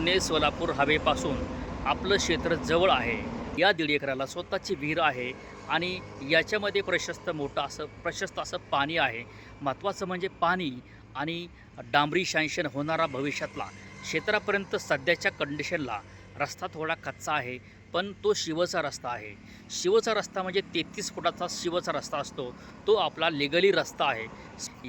पुणे सोलापूर हवेपासून आपलं क्षेत्र जवळ आहे. या दीड एकराला स्वतःची विहीर आहे आणि याच्यामध्ये प्रशस्त मोठं असं प्रशस्त असं पाणी आहे. महत्त्वाचं म्हणजे पाणी आणि डांबरी सँक्शन होणारा भविष्यातला क्षेत्रापर्यंत सध्याच्या कंडिशनला रस्ता थोडा कच्चा आहे पण तो शिवचा रस्ता आहे. शिवचा रस्ता म्हणजे तेहतीस फुटाचा शिवचा रस्ता असतो. तो आपला लिगली रस्ता आहे.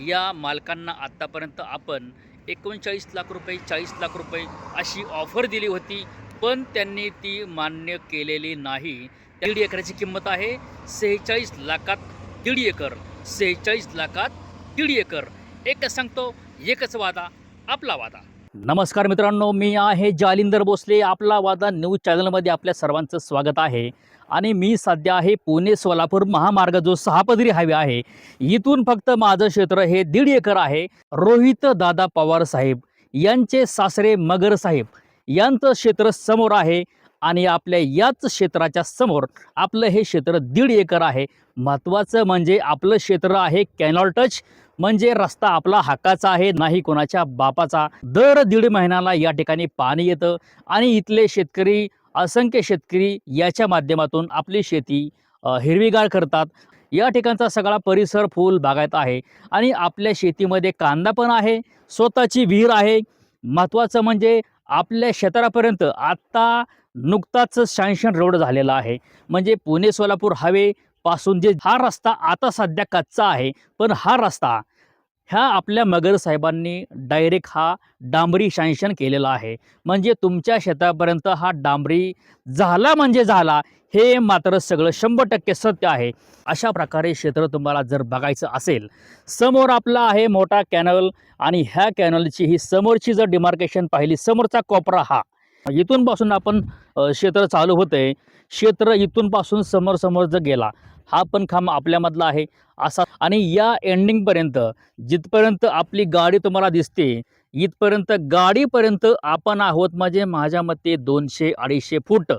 या मालकांना आत्तापर्यंत आपण एकोणचाळीस लाख रुपये चाळीस लाख रुपये अशी ऑफर दिली होती पण त्यांनी ती मान्य केलेली नाही. दीड एकराची किंमत आहे सेहेचाळीस लाखात दीड एकर सेहेचाळीस लाखात दीड एकर. एकच सांगतो एकच वादा आपला वादा. नमस्कार मित्रांनो मी आहे जालिंदर भोसले. आपला वादा न्यूज चॅनलमध्ये आपल्या सर्वांचं स्वागत आहे. आणि मी सध्या आहे पुणे सोलापूर महामार्ग जो सहापदरी हायवे आहे. इथून फक्त माझं क्षेत्र हे दीड एकर आहे. रोहित दादा पवार साहेब यांचे सासरे मगर साहेब यांचं क्षेत्र समोर आहे. आणि आपल्या याच क्षेत्राच्या समोर आपलं हे क्षेत्र दीड एकर आहे. महत्त्वाचं म्हणजे आपलं क्षेत्र आहे कॅनॉल टच. म्हणजे रस्ता आपला हक्काचा आहे नाही कोणाच्या बापाचा. दर दीड महिन्याला या ठिकाणी पाणी येतं आणि इथले शेतकरी असंख्य शेतकरी याच्या माध्यमातून आपली शेती हिरवीगार करतात. या ठिकाणचा सगळा परिसर फुल बागायत आहे आणि आपल्या शेतीमध्ये कांदा पण आहे स्वतःची विहीर आहे. महत्त्वाचं म्हणजे आपल्या क्षेत्रापर्यंत आत्ता नुकताच सँक्शन रोड झालेला आहे. म्हणजे पुणे सोलापूर हायवे पासून जे हा रस्ता आता सध्या कच्चा आहे. पण हा रस्ता ह्या आपल्या मगर साहेबांनी डायरेक्ट हा डांबरी सँक्शन केलेला आहे. म्हणजे तुमच्या शेतापर्यंत हा डांबरी झाला म्हणजे झाला हे मात्र सगळं शंभर टक्के सत्य आहे. अशा प्रकारे क्षेत्र तुम्हाला जर बघायचं असेल समोर आपला आहे मोठा कॅनल आणि ह्या कॅनलची ही समोरची जर डिमार्केशन पाहिली समोरचा कोपरा हा इथून पासून आपण क्षेत्र चालू होते क्षेत्र इथून पासून समोर समोर जर गेला हा पण खांब आपल्यामधला आहे. असा आणि या एंडिंगपर्यंत जिथपर्यंत आपली गाडी तुम्हाला दिसते इथपर्यंत गाडीपर्यंत आपण आहोत म्हणजे माझ्या मते दोनशे अडीचशे फूट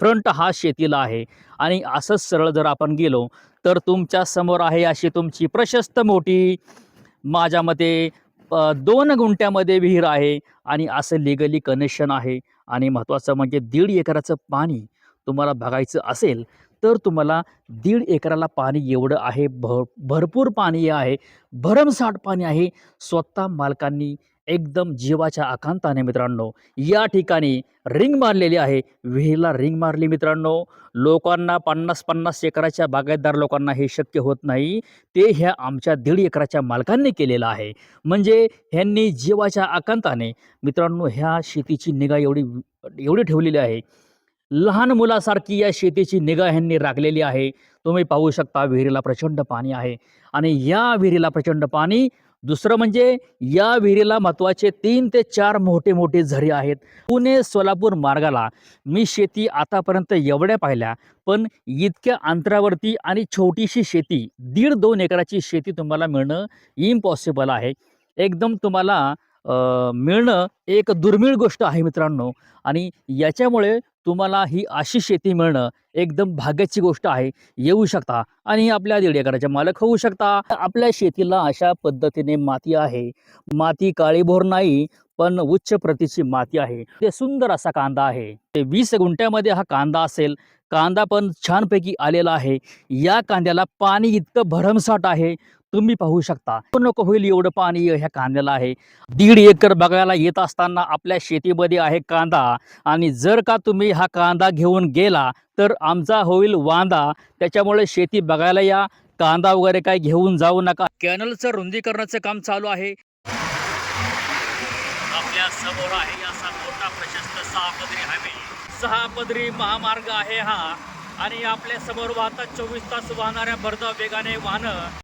फ्रंट हा शेतीला आहे. आणि असंच सरळ जर आपण गेलो तर तुमच्यासमोर आहे अशी तुमची प्रशस्त मोठी माझ्या मते दोन गुंठ्यामध्ये विहीर आहे आणि असं लिगली कनेक्शन आहे. आणि महत्त्वाचं म्हणजे दीड एकराचं पाणी तुम्हाला बघायचं असेल तर तुम्हाला दीड एकराला पाणी एवढं आहे भर भरपूर पाणी आहे भरमसाठ पाणी आहे. स्वतः मालकांनी एकदम जीवाच्या आकांताने मित्रांनो या ठिकाणी रिंग मारलेली आहे. विहिरीला रिंग मारली मित्रांनो. लोकांना पन्नास पन्नास एकराच्या बागायतदार लोकांना हे शक्य होत नाही. ते ह्या आमच्या दीड एकराच्या मालकांनी केलेलं आहे. म्हणजे ह्यांनी जीवाच्या आकांताने मित्रांनो ह्या शेतीची निगा एवढी एवढी ठेवलेली आहे. लहान मुलासारखी या शेतीची निगा ह्यांनी राखलेली आहे. तुम्ही पाहू शकता विहिरीला प्रचंड पाणी आहे. आणि या विहिरीला प्रचंड पाणी दुसरं म्हणजे या विहिरीला महत्त्वाचे तीन ते चार मोठे मोठे झरे आहेत. पुणे सोलापूर मार्गाला मी शेती आतापर्यंत एवढ्या पाहिल्या पण इतक्या अंतरावरती आणि छोटीशी शेती दीड दोन एकराची शेती तुम्हाला मिळणं इम्पॉसिबल आहे. एकदम तुम्हाला मिळणं एक दुर्मिळ गोष्ट आहे मित्रांनो. आणि याच्यामुळे तुम्हाला ही अशी शेती मिळणं एकदम भाग्याची गोष्ट आहे. येऊ शकता आणि आपल्या दीड मालक होऊ शकता. आपल्या शेतीला अशा पद्धतीने माती आहे. माती काळीभोर नाही पण उच्च प्रतीची माती आहे. ते सुंदर असा कांदा आहे. ते वीस गुंठ्यामध्ये हा कांदा असेल. कांदा पण छानपैकी आलेला आहे. या कांद्याला पाणी इतकं भरमसाठ आहे. तुम्ही पाहू शकता. नको होईल एवढं पाणी ह्या कांद्याला आहे. दीड एकर बघायला येत असताना आपल्या शेतीमध्ये आहे कांदा आणि जर का तुम्ही हा कांदा घेऊन गेला तर आमचा होईल वांदा. त्याच्यामुळे शेती बघायला या. कांदा वगैरे काय घेऊन जाऊ नका. कॅनलचं रुंदीकरणाचं काम चालू आहे. आपल्यासमोर आहे असा मोठा प्रशस्त सहापदरी हायवे. सहापदरी महामार्ग आहे हा. आणि आपल्यासमोर वाहतात चोवीस तास वाहणाऱ्या भरधाव वेगाने वाहनं.